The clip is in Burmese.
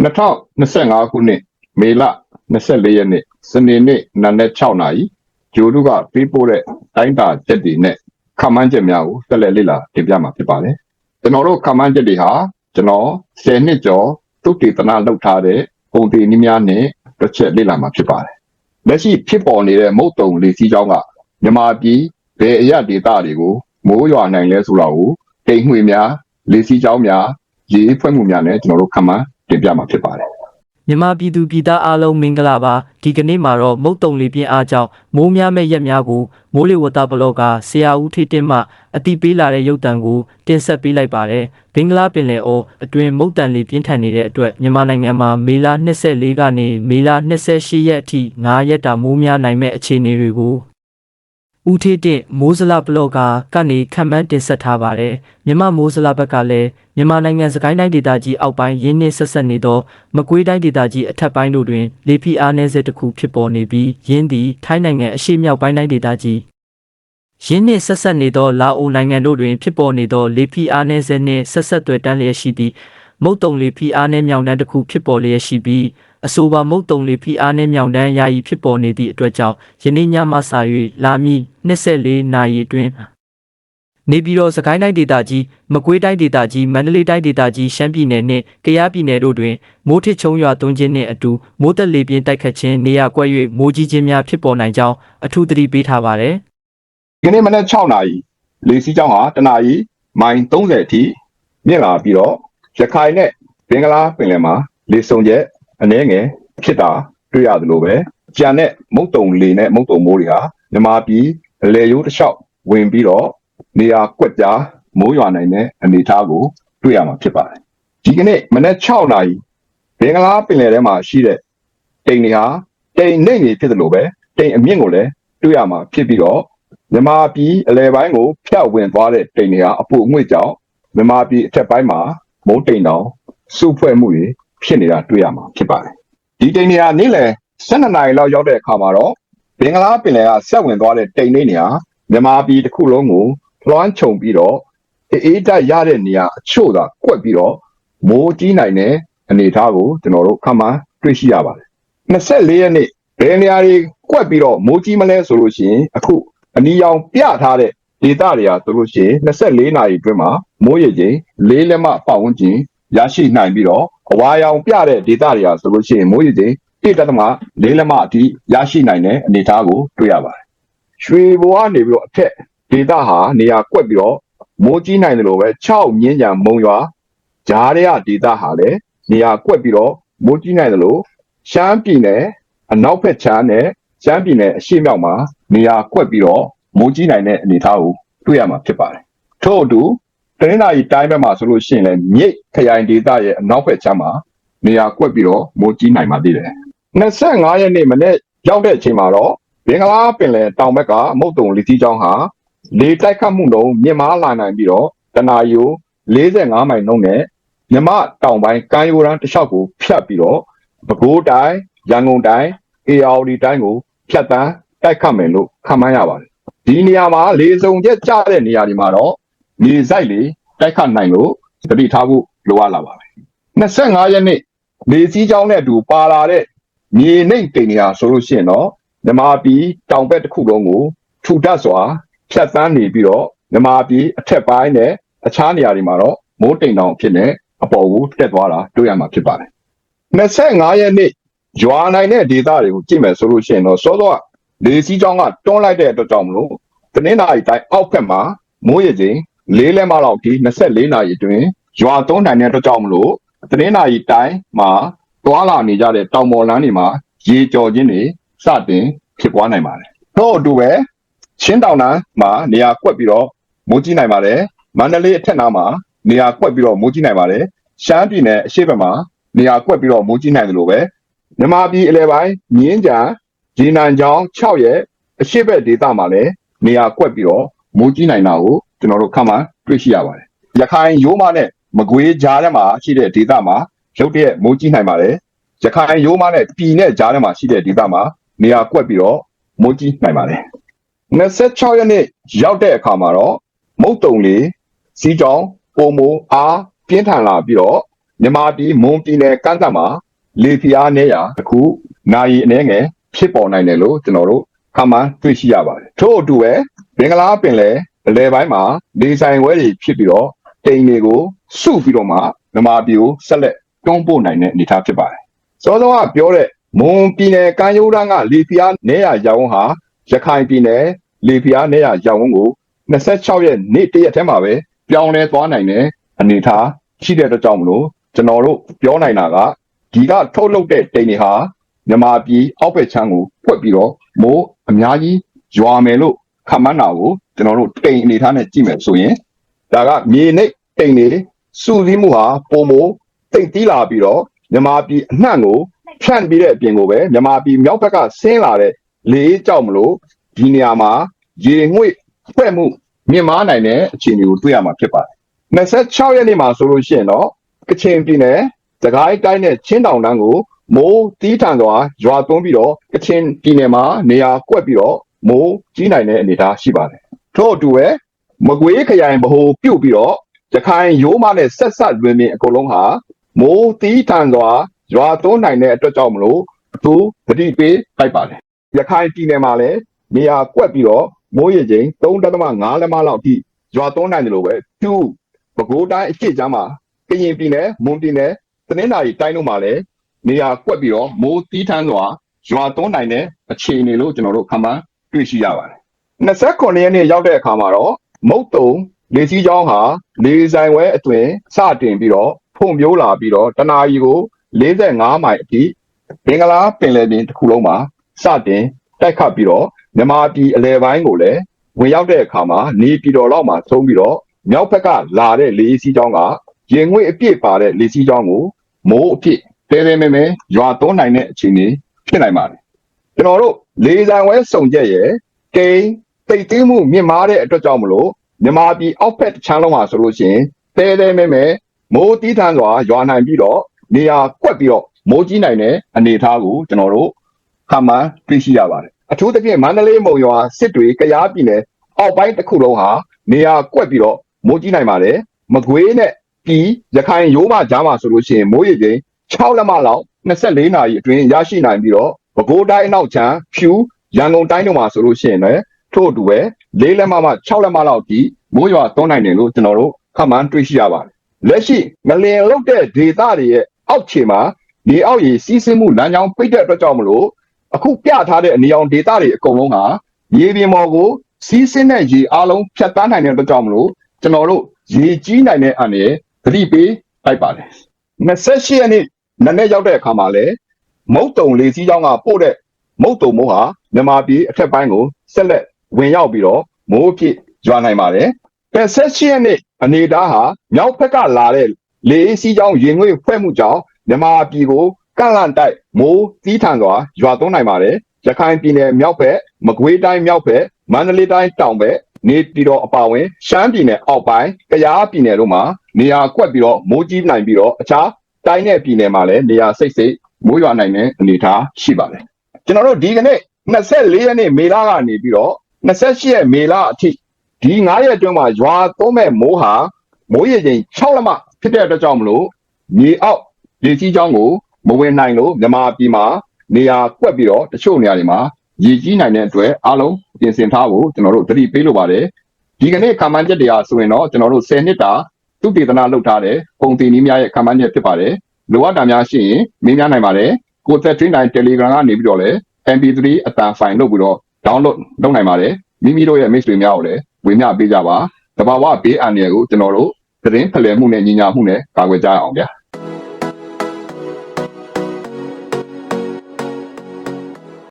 2025ခုနှစ်မေလ24ရက်နေ့စနေနေ့နံနက်6နာရီဂျိုတို့ကပေးပို့တဲ့တိုင်းတာချက်တွေနဲ့ခန့်မှန်းချက်များကိုဆက်လက်လေ့လာတင်ပြမှာဖြစ်ပါတယ်ကျွန်တော်တို့ခန့်မှန်းချက်တွေဟာကျွန်တော်10နှစ်ကျော်သုတေသနလုပ်ထားတဲ့ပုံသေးနည်းများနဲ့တစ်ချက်လေ့လာမှာဖြစ်ပါတယ်လက်ရှိဖြစ်ပေါ်နေတဲ့မုတ်တုံလေစီးကြောင်းကမြန်မာပြည်ဘယ်အရဒေသတွေကိုမိုးရွာနိုင်လဲဆိုတာကိုတိမ်မှွေများလေစီးကြောင်းများရေဖွဲ့မှုများနဲ့ကျွန်တော်တို့ခန့်မှန်း တင်ပြမှာဖြစ်ပါတယ်မြန်မာပြည်သူပြည်သားအားလုံးမင်္ဂလာပါဒီကနေ့မှာတော့မုတ်တုံလေးပြင်းအားကြောင့်မိုးများမဲ့ရက်များကိုမိုးလေဝသဘလော့ကဆရာဦးထိတင်မှအတိပေးလာတဲ့ရုပ်တံကိုတင်ဆက်ပေးလိုက်ပါတယ်ဘင်္ဂလားပင်လယ်အော်အတွင်မုတ်တန်လေးပြင်းထန်နေတဲ့အတွက်မြန်မာနိုင်ငံမှာမေလ24ကနေမေလ28ရက်အထိ9ရက်တာမိုးများနိုင်မဲ့အခြေအနေတွေကို ဦးထေးတင်မိုးစလဘလော့ကကနေခံမှန်းတင်ဆက်ထားပါတယ်မြန်မာမိုးစလဘက်ကလည်းမြန်မာနိုင်ငံစကိုင်းတိုင်းဒေသကြီးအောက်ပိုင်းရင်းနှင်းဆက်ဆက်နေသောမကွေးတိုင်းဒေသကြီးအထက်ပိုင်းတို့တွင်လေဖိအားနည်းစေတစ်ခုဖြစ်ပေါ်နေပြီးယင်းသည်ထိုင်းနိုင်ငံအရှေ့မြောက်ပိုင်းတိုင်းဒေသကြီးယင်းနှင့်ဆက်ဆက်နေသောလာအိုနိုင်ငံတို့တွင်ဖြစ်ပေါ်နေသောလေဖိအားနည်းစေနှင့်ဆက်ဆက်သွယ်တန်းလျက်ရှိသည့်မုတ်တုံလေဖိအားနည်းမြောင်တန်းတစ်ခုဖြစ်ပေါ်လျက်ရှိပြီး အဆိုပါမုတ်တုံလေဖိအားနည်းမြောင်တန်းယာယီဖြစ်ပေါ်နေသည့်အတွက်ကြောင့်ယနေ့ညမှစ၍လာမည့်24နာရီအတွင်းနေပြည်တော်စကိုင်းတိုင်းဒေသကြီးမကွေးတိုင်းဒေသကြီးမန္တလေးတိုင်းဒေသကြီးရှမ်းပြည်နယ်နှင့်ကယားပြည်နယ်တို့တွင်မိုးထစ်ချုံရွာသွန်းခြင်းနှင့်အတူမိုးသက်လေပြင်းတိုက်ခတ်ခြင်းနေရာကွက်၍မိုးကြီးခြင်းများဖြစ်ပေါ်နိုင်ကြောင်းအထူးသတိပေးထားပါသည်ဒီကနေ့မနက်6နာရီလေစီးကြောင်းဟာတနာရီမိုင်30အထိမြင့်လာပြီးတော့ရခိုင်နဲ့ဘင်္ဂလားပင်လယ်မှာလေဆုံချက် အနည်းငယ်ဖြစ်တာတွေ့ရတယ်လို့ပဲကြံတဲ့မုတ်တုံလေနဲ့မုတ်တုံမိုးတွေဟာမြမာပြည်အလေရိုးတစ်လျှောက်ဝင်ပြီးတော့နေရာကွက်ကြားမိုးရွာနိုင်တဲ့အနေအထားကိုတွေ့ရမှာဖြစ်ပါတယ်ဒီကနေ့မနက်6နာရီဘင်္ဂလားပင်လယ်ထဲမှာရှိတဲ့တိမ်တွေဟာတိမ်နေနေဖြစ်တယ်လို့ပဲတိမ်အမြင့်ကိုလည်းတွေ့ရမှာဖြစ်ပြီးတော့မြန်မာပြည်အလဲပိုင်းကိုဖျက်ဝင်သွားတဲ့တိမ်တွေဟာအပူအငွေ့ကြောင့်မြန်မာပြည်အထက်ပိုင်းမှာမုန်းတိမ်တောင်စုဖွဲ့မှုတွေ ဖြစ်နေတာတွေ့ရမှာဖြစ်ပါတယ်ဒီတိမ်တွေဟာနေ့လယ်12နာရီလောက်ရောက်တဲ့အခါမှာတော့ဘင်္ဂလားပင်လယ်ကဆက်ဝင်သွားတဲ့တိမ်တွေနေဟာမြန်မာပြည်တစ်ခုလုံးကိုလွှမ်းခြုံပြီးတော့အေးတက်ရတဲ့နေရာအချို့သာကွက်ပြီးတော့မိုးကြီးနိုင်တဲ့အနေအထားကိုကျွန်တော်တို့ခန့်မှန်းတွေ့ရှိရပါတယ်24ရက်နေ့ဘယ်နေရာတွေကွက်ပြီးတော့မိုးကြီးမလဲဆိုလို့ရှိရင်အခုအနီရောင်ပြထားတဲ့ဒေတာတွေဟာဆိုလို့ရှိရင်24နာရီအတွင်းမှာမိုးရေချိန်၄လက်မပတ်ဝန်းကျင်ရရှိနိုင်ပြီးတော့ အဝါရောင်ပြတဲ့ဒေတာတွေဟာဆိုလို့ရှိရင်မိုးရေချိန်1တက်သမ၄လက်မအထိရရှိနိုင်တဲ့အနေအထားကိုတွေ့ရပါတယ်။ရွှေဘဝကနေပြီးတော့အထက်ဒေတာဟာနေရာကွက်ပြီးတော့မိုးကြီးနိုင်တယ်လို့ပဲ6မြင်းကြံမုံရွာဂျားရဲဒေတာဟာလည်းနေရာကွက်ပြီးတော့မိုးကြီးနိုင်တယ်လို့ရှမ်းပြည်နယ်အနောက်ဘက်ခြမ်းနဲ့ရှမ်းပြည်နယ်အရှေ့မြောက်မှာနေရာကွက်ပြီးတော့မိုးကြီးနိုင်တဲ့အနေအထားကိုတွေ့ရမှာဖြစ်ပါတယ်။ထို့အတူ တနင်္လာရီတိုင်းဘက်မှာဆိုလို့ရှိရင်လည်းမြိတ်ခရိုင်ဒေသရဲ့အနောက်ဘက်ခြမ်းမှာနေရာကွက်ပြီးတော့မိုးကြီးနိုင်ပါသေးတယ်။25ရက်နေ့မနေ့ရောက်တဲ့အချိန်မှာတော့ဘင်္ဂလားပင်လယ်တောင်ဘက်ကမုတ်တုံလီတီချောင်းဟာလေတိုက်ခတ်မှုနှုန်းမြင့်မားလာနိုင်ပြီးတော့တနာရီကို45မိုင်နှုန်းနဲ့မြမတောင်ပိုင်းကမ်းရိုးတန်းတစ်လျှောက်ကိုဖြတ်ပြီးတော့ပဲခူးတိုင်းရန်ကုန်တိုင်းအေရဝတီတိုင်းကိုဖြတ်တန်းတိုက်ခတ်မယ်လို့ခန့်မှန်းရပါတယ်။ဒီနေရာမှာလေစုံချက်ကျတဲ့နေရာတွေမှာတော့ မြေဆိုင်လေတိုက်ခတ်နိုင်လို့သတိထားဖို့လိုအပ်လာပါပဲ။25ရက်နေ့လေစည်းကြောင်းနဲ့အတူပါလာတဲ့မြေနှိမ့်တိမ်နေရာဆိုလို့ရှိရင်တော့မြမာပြည်တောင်ဘက်တစ်ခုလုံးကိုထူထပ်စွာဖြတ်တန်းနေပြီးတော့မြမာပြည်အထက်ပိုင်းနဲ့အခြားနေရာတွေမှာတော့မိုးတိမ်တောင်ဖြစ်နေအပေါ်ကိုတက်သွားတာတွေ့ရမှာဖြစ်ပါတယ်။25ရက်နေ့ရွာနိုင်တဲ့ဒေသတွေကိုကြည့်မယ်ဆိုလို့ရှိရင်တော့စောစောကလေစီးကြောင်းကတွန်းလိုက်တဲ့အတွက်ကြောင့်မလို့တနင်္လာရီတိုင်းအောက်ဘက်မှာမိုးရေချိန် ၄လက်မလောက်ဒီ24နာရီအတွင်းရွာသွန်းနိုင်တဲ့အတွက်ကြောင့်မလို့တနင်္လာရီတိုင်းမှာတွာလာနေကြတဲ့တောင်ပေါ်လမ်းတွေမှာရေကြော်ခြင်းတွေစတင်ဖြစ်ပွားနိုင်ပါတယ်။ထို့အတူပဲချင်းတောင်တန်းမှာနေရာကွက်ပြီးတော့မိုးကြီးနိုင်ပါတယ်။မန္တလေးအထက်နားမှာနေရာကွက်ပြီးတော့မိုးကြီးနိုင်ပါတယ်။ရှမ်းပြည်နယ်အရှေ့ဘက်မှာနေရာကွက်ပြီးတော့မိုးကြီးနိုင်တယ်လို့ပဲမြန်မာပြည်အလဲပိုင်းမြင်းကြံဂျီနန်ချောင်း6ရဲ့အရှိတ်ဘက်ဒေသမှာလည်းနေရာကွက်ပြီးတော့မိုးကြီးနိုင်တာကို ကျွန်တော်တို့ခန့်မှန်းတွေ့ရှိရပါတယ်။ရခိုင်ရိုးမနဲ့မကွေးကြားထဲမှာရှိတဲ့ဒေသမှာရုတ်တရက်မိုးကြီးနိုင်ပါတယ်။ရခိုင်ရိုးမနဲ့ပြည်နဲ့ကြားထဲမှာရှိတဲ့ဒေသမှာနေရာကွက်ပြီးတော့မိုးကြီးနိုင်ပါတယ်။26ရက်နေ့ရောက်တဲ့အခါမှာတော့မုတ်တုံလေးစီးကြောင်းပုံမိုအားပြင်းထန်လာပြီးတော့မြန်မာပြည်မွန်ပြည်နယ်ကမ်းစပ်မှာလေပြားနေရတစ်ခုနာယီအနေငယ်ဖြစ်ပေါ်နိုင်တယ်လို့ကျွန်တော်တို့ခန့်မှန်းတွေ့ရှိရပါတယ်ထို့အတူပဲဘင်္ဂလားပင်လယ် အလယ်ပိုင်းမှာလေဆိုင်ဝဲတွေဖြစ်ပြီးတော့တိမ်တွေကိုစုပြီးတော့မှမြန်မာပြည်ကိုဆက်လက်တွန်းပို့နိုင်တဲ့အနေအထားဖြစ်ပါတယ်စောစောကပြောတဲ့မွန်ပြည်နယ်ကမ်းရိုးတန်းကလေပြားနေရရောင်းဟာရခိုင်ပြည်နယ်လေပြားနေရရောင်းကို26ရက်နေ့တရက်ထဲမှာပဲပြောင်းလဲသွားနိုင်တဲ့အနေအထားရှိတဲ့အတွက်ကြောင့်မလို့ကျွန်တော်တို့ပြောနိုင်တာကဒီကထုတ်လုပ်တဲ့တိမ်တွေဟာမြန်မာပြည်အောက်ဘက်ခြမ်းကိုဖွက်ပြီးတော့မိုးအများကြီးရွာမယ်လို့ ခန့်မှန်းတာကိုကျွန်တော်တို့တိမ်အနေထားနဲ့ကြည့်မယ်ဆိုရင်ဒါကမြေနိတ်တိမ်တွေစုစည်းမှုဟာပုံမိုတိမ်တီးလာပြီးတော့မြန်မာပြည်အနှံ့ကိုဖြန့်ပြီးတဲ့အပြင်ကိုပဲမြန်မာပြည်မြောက်ဘက်ကဆင်းလာတဲ့လေကြောက်မလို့ဒီနေရာမှာရေငွေ့ဖွဲ့မှုမြင့်မားနိုင်တဲ့အခြေအနေကိုတွေ့ရမှာဖြစ်ပါတယ်26ရက်နေ့မှာဆိုလို့ရှိရင်တော့ကချင်ပြည်နယ်စကိုင်းတိုင်းနဲ့ချင်းတောင်တန်းကိုမိုးတီးထန်စွာရွာသွန်းပြီးတော့ကချင်ပြည်နယ်မှာနေရာကွက်ပြီးတော့ မိုးကြီးနိုင်တဲ့အနေအထားရှိပါတယ်ထို့အတူပဲမကွေးခရိုင်ဗဟိုပြုတ်ပြီးတော့ရခိုင်ရိုးမနဲ့ဆက်ဆက်လွင်ပြင်အကုန်လုံးဟာမိုးတီးထန်စွာရွာသွန်းနိုင်တဲ့အတွက်ကြောင့်မလို့အထူးသတိပေးလိုက်ပါတယ်ရခိုင်ပြည်နယ်မှာလည်းနေရာကွက်ပြီးတော့မိုးရေချိန်3.5လက်မလောက်အထိရွာသွန်းနိုင်တယ်လို့ပဲသူပဲခူးတိုင်းအကျစ်ကျမ်းမှာကရင်ပြည်နယ်မွန်ပြည်နယ်တနင်္သာရီတိုင်းတို့မှာလည်းနေရာကွက်ပြီးတော့မိုးတီးထန်စွာရွာသွန်းနိုင်တဲ့အခြေအနေလို့ကျွန်တော်တို့ခန့်မှန်း တွေ့ရှိရပါတယ်29ရက်နေ့ရောက်တဲ့အခါမှာတော့မုတ်တုံလေစည်းကြောင်းဟာလေဆိုင်ဝဲအတွင်စတင်ပြီးတော့ဖွံ့ဖြိုးလာပြီးတော့တနာရီကို45မိုင်အထိဘင်္ဂလားပင်လယ်ပြင်တစ်ခုလုံးမှာစတင်တိုက်ခတ်ပြီးတော့မြန်မာပြည်အလဲပိုင်းကိုလည်းဝင်ရောက်တဲ့အခါမှာနေပြည်တော်လောက်မှာသုံးပြီးတော့မြောက်ဘက်ကလာတဲ့လေစည်းကြောင်းကရင်ငွေအပြည့်ပါတဲ့လေစည်းကြောင်းကိုမိုးအပြည့်တဲတဲမဲမဲရွာသွန်းနိုင်တဲ့အခြေအနေဖြစ်နိုင်ပါတယ် ကျွန်တော်တို့လေဆိုင်ဝဲစုံချက်ရဲ့ကိန်းတိတ်သိမ်းမှုမြင့်မားတဲ့အတွက်ကြောင့်မလို့မြန်မာပြည်အောက်ဘက်ချမ်းလုံးမှာဆိုလို့ရှိရင်တဲတဲမဲမဲမိုးတီးထန်စွာရွာနိုင်ပြီးတော့နေရာကွက်ပြီးတော့မိုးကြီးနိုင်တဲ့အနေအထားကိုကျွန်တော်တို့ခန့်မှန်းသိရှိရပါတယ်အထူးသဖြင့်မန္တလေးမုံရွာစစ်တွေကရားပြည်နယ်အောက်ပိုင်းတစ်ခုလုံးဟာနေရာကွက်ပြီးတော့မိုးကြီးနိုင်ပါတယ်မကွေးနဲ့ပြည်ရခိုင်ရိုးမကြားမှာဆိုလို့ရှိရင်မိုးရေချိန်6လက်မလောက်24နာရီအတွင်းရရှိနိုင်ပြီးတော့ ပဲခူးတိုင်းအနောက်ချမ်းဖြူရန်ကုန်တိုင်းတို့မှာဆိုလို့ရှိရင်လည်းထို့အတူပဲ၄လက်မမှ6လက်မလောက်ဒီမိုးရွာသွန်းနိုင်တယ်လို့ကျွန်တော်တို့ခန့်မှန်းတွေ့ရှိရပါတယ်လက်ရှိငလင်လုတ်တဲ့ဒေသတွေရဲ့အောက်ခြေမှာဒီအောက်ရေစီးဆင်းမှုလမ်းကြောင်းပိတ်တဲ့အတွက်ကြောင့်မလို့အခုပြထားတဲ့အနေအောင်ဒေသတွေအကုန်လုံးဟာရေပြင်ပေါ်ကိုစီးဆင်းတဲ့ရေအလုံးဖြတ်တန်းနိုင်တဲ့အတွက်ကြောင့်မလို့ကျွန်တော်တို့ရေကြီးနိုင်တဲ့အနေနဲ့သတိပေးလိုက်ပါတယ်28ရက်နေ့နနေ့ရောက်တဲ့အခါမှာလဲ မုတ်တုံလေးစီးကြောင်းကပို့တဲ့မုတ်တုံမိုးဟာမြန်မာပြည်အထက်ပိုင်းကိုဆက်လက်ဝင်ရောက်ပြီးတော့မိုးအဖြစ်ရွာနိုင်ပါတယ်28ရက်နေ့အနေသားဟာမြောက်ဘက်ကလာတဲ့လေအေးစီးကြောင်းရင်ငွေဖွဲ့မှုကြောင့်မြန်မာပြည်ကိုကန့်လန့်တိုက်မိုးသီးထန်စွာရွာသွန်းနိုင်ပါတယ်ရခိုင်ပြည်နယ်မြောက်ဘက်မကွေးတိုင်းမြောက်ဘက်မန္တလေးတိုင်းတောင်ဘက်နေပြည်တော်အပါအဝင်ရှမ်းပြည်နယ်အောက်ပိုင်းကယားပြည်နယ်တို့မှာနေရာကွက်ပြီးတော့မိုးကြီးနိုင်ပြီးတော့အခြားတိုင်းနဲ့ပြည်နယ်မှာလည်းနေရာစိတ်စိတ် မိုးရွာနိုင်တဲ့အနေအထားရှိပါတယ်ကျွန်တော်တို့ဒီကနေ့24ရက်နေ့မေလကနေပြီးတော့28ရက်မေလအထိဒီ9ရက်အတွင်းမှာရွာသွန်းမဲ့မိုးဟာမိုးရေချိန်6လက်မဖြစ်တဲ့အတွက်ကြောင့်မလို့မြေအောက်ရေကြီးကြောင်းကိုမဝင်နိုင်လို့မြန်မာပြည်မှာနေရာကွက်ပြီးတော့တချို့နေရာတွေမှာရေကြီးနိုင်တဲ့အတွက်အားလုံးပြင်ဆင်ထားဖို့ကျွန်တော်တို့သတိပေးလိုပါတယ်ဒီကနေ့ခံမှန်းချက်တွေကဆိုရင်တော့ကျွန်တော်တို့10နှစ်တာသူတည်တနာလုပ်ထားတဲ့ပုံတင်နည်းများရဲ့ခံမှန်းချက်ဖြစ်ပါတယ် လိုအပ်တာများရှိရင်မင်းများနိုင်ပါတယ်ကိုသက်ထင်းတိုင်း Telegram ကနေပြီးတော့လည်း MP3 အတန်ဖိုင်လုပ်ပြီးတော့ download လုပ်နိုင်ပါတယ်မိမိတို့ရဲ့ mix တွေများကိုလည်းဝေမျှပေးကြပါတဘာဝဘေးအန္တရာယ်ကိုကျွန်တော်တို့သတင်းဖလှယ်မှုနဲ့ညီညာမှုနဲ့ကာကွယ်ကြရအောင်ဗျာ